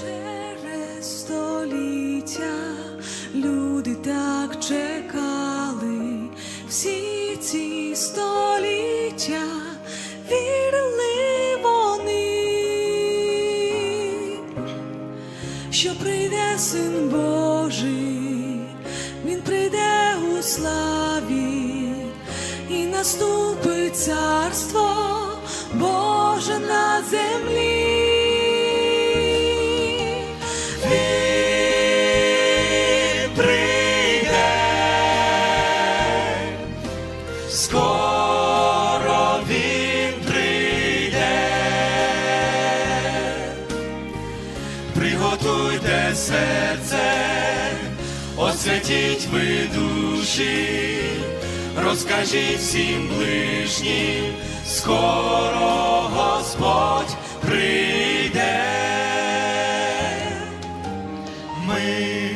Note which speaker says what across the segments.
Speaker 1: Через століття люди так чекали, всі ці століття вірили вони, що прийде син Божий, він прийде у славі і наступить царство Боже
Speaker 2: скоро він прийде, приготуйте серце, освятіть ви душі, розкажіть всім ближнім, скоро Господь прийде. Ми,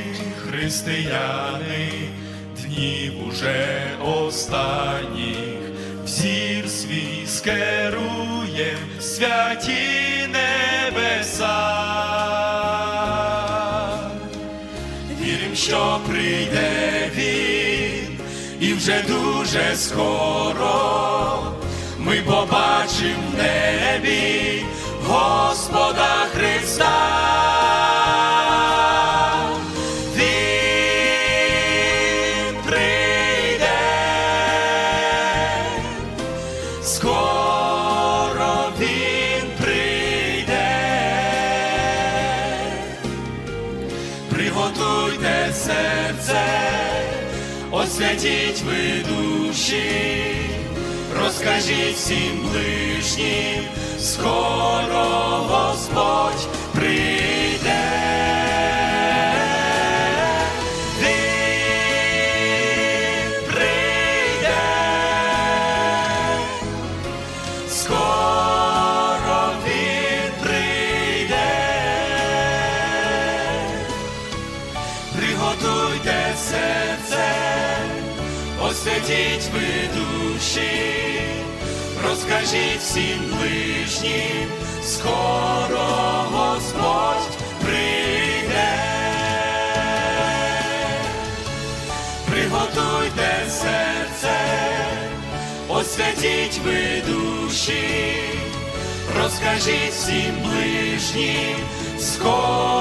Speaker 2: християни, днів уже останніх, взір свій скеруєм святі небеса. Вірим, що прийде він, і вже дуже скоро ми побачим в небі Господа освятіть ви душі, розкажіть всім ближнім, скоро Господь прийде. Прийде, скоро він прийде. Приготуйте серце, освятіть ви душі, розкажіть всім ближнім, скоро Господь прийде. Приготуйте серце, освятіть ви душі, розкажіть всім ближнім, скоро